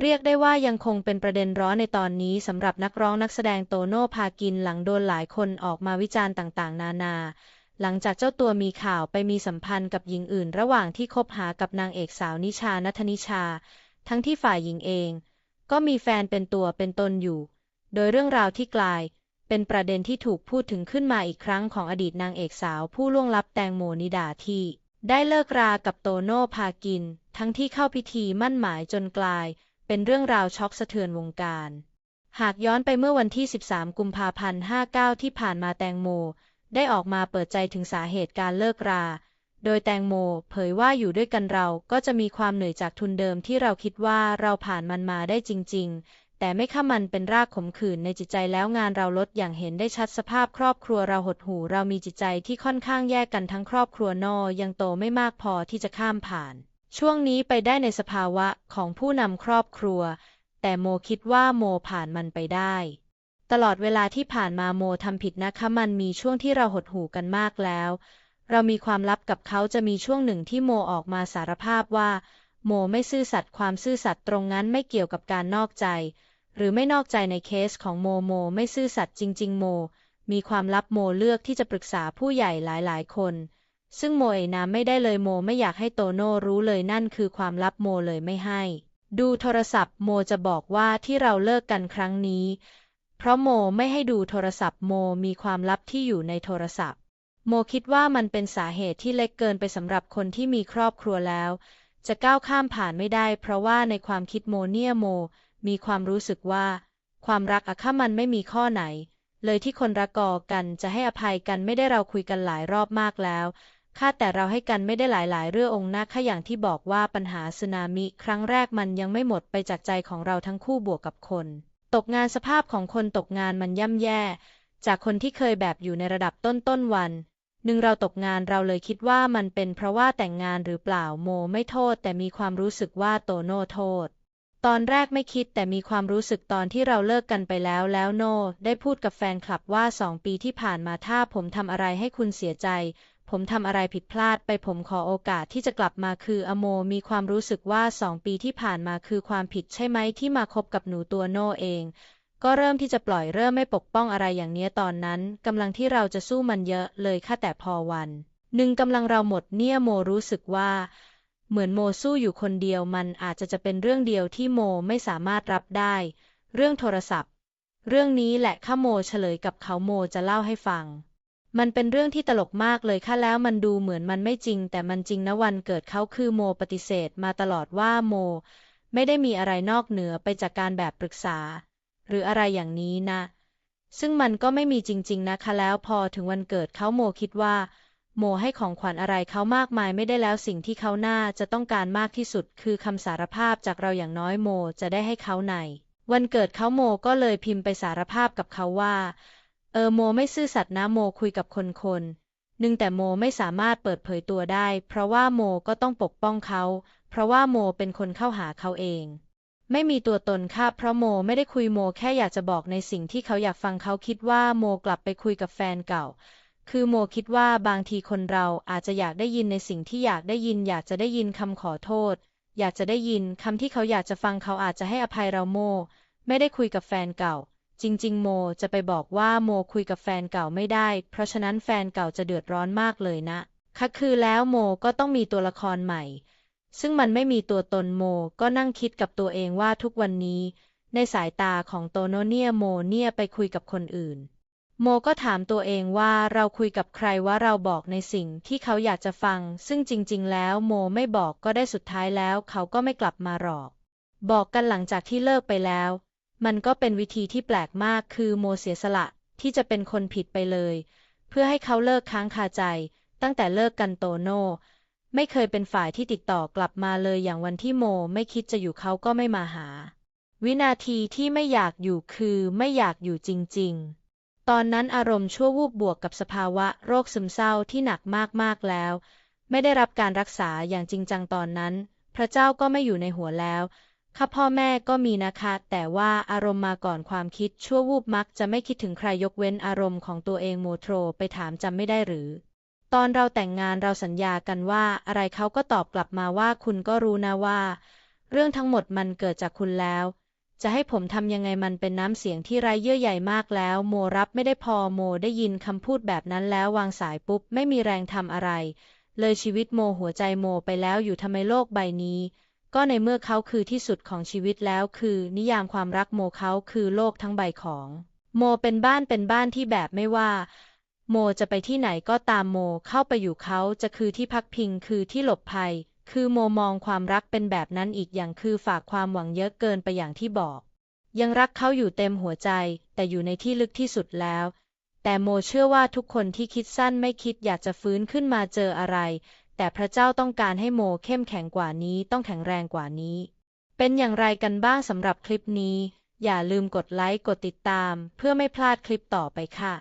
เรียกได้ว่ายังคงเป็นประเด็นร้อนในตอนนี้สำหรับนักร้องนักแสดงโตโน่พากินหลังโดนหลายคนออกมาวิจารณ์ต่างๆ นานา หลังจากเจ้าตัวมีข่าวไปมีสัมพันธ์กับหญิงอื่น ระหว่างที่คบหากับนางเอกสาวนิชานัทนิชา ทั้งที่ฝ่ายหญิงเอง ก็มีแฟนเป็นตัวเป็นตนอยู่ โดยเรื่องราวที่กลาย เป็นประเด็นที่ถูกพูดถึงขึ้นมาอีกครั้งของอดีตนางเอกสาวผู้ล่วงลับแตงโมนิดาที่ ได้เลิกรากับโตโน่พากิน ทั้งที่เข้าพิธีมั่นหมายจนกลาย เป็นเรื่องราวช็อกสะเทือนวงการ หากย้อนไปเมื่อวันที่ 13 กุมภาพันธ์ 59 ที่ผ่านมาแตงโม ได้ออกมาเปิดใจถึงสาเหตุการเลิกรา โดยแตงโมเผยว่าอยู่ด้วยกันเราก็จะมีความเหนื่อยจากทุนเดิมที่เราคิดว่าเราผ่านมันมาได้จริง ๆ แต่ไม่ข้ามันเป็นรากขมขื่นในจิตใจแล้วงานเราลดอย่างเห็นได้ชัดสภาพครอบครัวเราหดหู่เรามีจิตใจที่ค่อนข้างแยกกันทั้งครอบครัวนอยังโตไม่มากพอที่จะข้ามผ่าน ช่วงนี้ไปได้ในสภาวะของผู้นำครอบครัว แต่โมคิดว่าโมผ่านมันไปได้ ตลอดเวลาที่ผ่านมาโมทำผิดนะคะมันมีช่วงที่เราหดหู่กันมากแล้ว เรามีความลับกับเขาจะมีช่วงหนึ่งที่โมออกมาสารภาพว่า โมไม่ซื่อสัตย์ความซื่อสัตย์ตรงนั้นไม่เกี่ยวกับการนอกใจ หรือไม่นอกใจในเคสของโมโม ไม่ซื่อสัตย์จริง ๆ โม มีความลับโมเลือกที่จะปรึกษาผู้ใหญ่หลายๆ คน ซึ่งโมเอนาไม่ได้เลยโมไม่อยากให้โตโน่รู้เลยนั่นคือความลับโมเลยไม่ให้ ดูโทรศัพท์โมจะบอกว่าที่เราเลิกกันครั้งนี้ เพราะโมไม่ให้ดูโทรศัพท์โมมีความลับที่อยู่ในโทรศัพท์ โมคิดว่ามันเป็นสาเหตุที่เล็กเกินไปสำหรับคนที่มีครอบครัวแล้ว จะก้าวข้ามผ่านไม่ได้ เพราะว่าในความคิดโมเนี่ยโม มีความรู้สึกว่า ความรักอะค่ะมันไม่มีข้อไหน เลยที่คนรักกอกันจะให้อภัยกันไม่ได้เราคุยกันหลายรอบมากแล้ว ค่าแต่เราให้กันไม่ได้หลาย ๆ เรื่ององค์นะค่ะอย่างที่บอกว่าปัญหาสึนามิครั้งแรกมันยังไม่หมดไปจากใจของเราทั้งคู่บวกกับคน ตกงานสภาพของคนตกงานมันย่ำแย่ จากคนที่เคยแบบอยู่ในระดับต้นต้นวันหนึ่งเราตกงานเราเลยคิดว่ามันเป็นเพราะว่าแต่งงานหรือเปล่าโมไม่โทษ แต่มีความรู้สึกว่าโตโน่โทษ ตอนแรกไม่คิดแต่มีความรู้สึกตอนที่เราเลิกกันไปแล้วแล้วโนได้พูดกับแฟนคลับว่าสองปีที่ผ่านมาถ้าผมทำอะไรให้คุณเสียใจ ผมทำอะไรผิดพลาดไปผมขอโอกาสที่จะกลับมาคืออโมมีความรู้สึกว่าสองปีที่ผ่านมาคือความผิดใช่ไหมที่มาคบกับหนูตัวโน่เอง ก็เริ่มที่จะปล่อยเริ่มไม่ปกป้องอะไรอย่างเนี้ยตอนนั้นกำลังที่เราจะสู้มันเยอะเลยค่ะแต่พอวันหนึ่งกำลังเราหมดเนี่ยโมรู้สึกว่า เหมือนโมสู้อยู่คนเดียวมันอาจจะจะเป็นเรื่องเดียวที่โมไม่สามารถรับได้ เรื่องโทรศัพท์ เรื่องนี้แหละข้าโมเฉลยกับเขาโมจะเล่าให้ฟัง มันเป็นเรื่องที่ตลกมากเลยค่ะแล้วมันดูเหมือนมันไม่จริง แต่มันจริงนะวันเกิดเขาคือโมปฏิเสธมาตลอดว่าโม ไม่ได้มีอะไรนอกเหนือไปจากการแบบปรึกษา หรืออะไรอย่างนี้นะ ซึ่งมันก็ไม่มีจริง ๆ นะคะแล้วพอถึงวันเกิดเขาโมคิดว่า โมให้ของขวัญอะไรเขามากมายไม่ได้แล้วสิ่งที่เขาน่าจะต้องการมากที่สุด คือคำสารภาพจากเราอย่างน้อยโมจะได้ให้เขาใน วันเกิดเขาโมก็เลยพิมพ์ไปสารภาพกับเขาว่า เออโมไม่ซื่อสัตย์นะโมคุยกับคนคนหนึ่งแต่โมไม่สามารถเปิดเผยตัวได้ เพราะว่าโมก็ต้องปกป้องเขา เพราะว่าโมเป็นคนเข้าหาเขาเอง ไม่มีตัวตนค่ะเพราะโมไม่ได้คุยโมแค่อยากจะบอกในสิ่งที่เขาอยากฟังเขาคิดว่าโมกลับไปคุยกับแฟนเก่า คือโมคิดว่าบางทีคนเราอาจจะอยากได้ยินในสิ่งที่อยากได้ยิน อยากจะได้ยินคำขอโทษ อยากจะได้ยินคำที่เขาอยากจะฟังเขาอาจจะให้อภัยเราโม ไม่ได้คุยกับแฟนเก่า จริง ๆ โมจะไปบอกว่าโมคุยกับแฟนเก่าไม่ได้ เพราะฉะนั้นแฟนเก่าจะเดือดร้อนมากเลยนะค่ะคือแล้วโมก็ต้องมีตัวละครใหม่ ซึ่งมันไม่มีตัวตนโมก็นั่งคิดกับตัวเองว่าทุกวันนี้ ในสายตาของโตโนเนียโมเนี่ยไปคุยกับคนอื่น โมก็ถามตัวเองว่าเราคุยกับใครว่าเราบอกในสิ่งที่เขาอยากจะฟัง ซึ่งจริง ๆ แล้วโมไม่บอกก็ได้สุดท้ายแล้ว เขาก็ไม่กลับมาหรอก บอกกันหลังจากที่เลิกไปแล้ว มันก็เป็นวิธีที่แปลกมากคือโมเสียสละที่จะเป็นคนผิดไปเลย เพื่อให้เขาเลิกค้างคาใจ ตั้งแต่เลิกกันโตโน่ไม่เคยเป็นฝ่ายที่ติดต่อกลับมาเลยอย่างวันที่โมไม่คิดจะอยู่เขาก็ไม่มาหา วินาทีที่ไม่อยากอยู่คือไม่อยากอยู่จริง ๆ ตอนนั้นอารมณ์ชั่ววูบบวกกับสภาวะโรคซึมเศร้าที่หนักมากๆแล้ว ไม่ได้รับการรักษาอย่างจริงจังตอนนั้น พระเจ้าก็ไม่อยู่ในหัวแล้ว ข้าพ่อแม่ก็มีนะคะ แต่ว่าอารมณ์มาก่อนความคิดชั่ววูบมักจะไม่คิดถึงใครยกเว้นอารมณ์ของตัวเองโมโทรไปถามจำไม่ได้หรือ ตอนเราแต่งงานเราสัญญากันว่าอะไรเขาก็ตอบกลับมาว่าคุณก็รู้นะว่า เรื่องทั้งหมดมันเกิดจากคุณแล้ว จะให้ผมทำยังไงมันเป็นน้ำเสียงที่ไร้เยื่อใยมากแล้ว โมรับไม่ได้พอโมได้ยินคำพูดแบบนั้นแล้ววางสายปุ๊บไม่มีแรงทำอะไร เลยชีวิตโมหัวใจโมไปแล้วอยู่ทำไมโลกใบนี้ ก็ในเมื่อเขาคือที่สุดของชีวิตแล้วคือ นิยามความรักโมเขาคือโลกทั้งใบของ โมเป็นบ้านเป็นบ้านที่แบบไม่ว่า โมจะไปที่ไหนก็ตามโมเข้าไปอยู่เขาจะคือที่พักพิงคือที่หลบภัย คือโมมองความรักเป็นแบบนั้นอีกอย่างคือฝากความหวังเยอะเกินไปอย่างที่บอก ยังรักเขาอยู่เต็มหัวใจ แต่อยู่ในที่ลึกที่สุดแล้ว แต่โมเชื่อว่าทุกคนที่คิดสั้นไม่คิดอยากจะฟื้นขึ้นมาเจออะไร แต่พระเจ้าต้องการให้โมเข้มแข็งกว่านี้ต้องแข็งแรงกว่านี้ เป็นอย่างไรกันบ้างสำหรับคลิปนี้ อย่าลืมกดไลค์กดติดตาม เพื่อไม่พลาดคลิปต่อไปค่ะ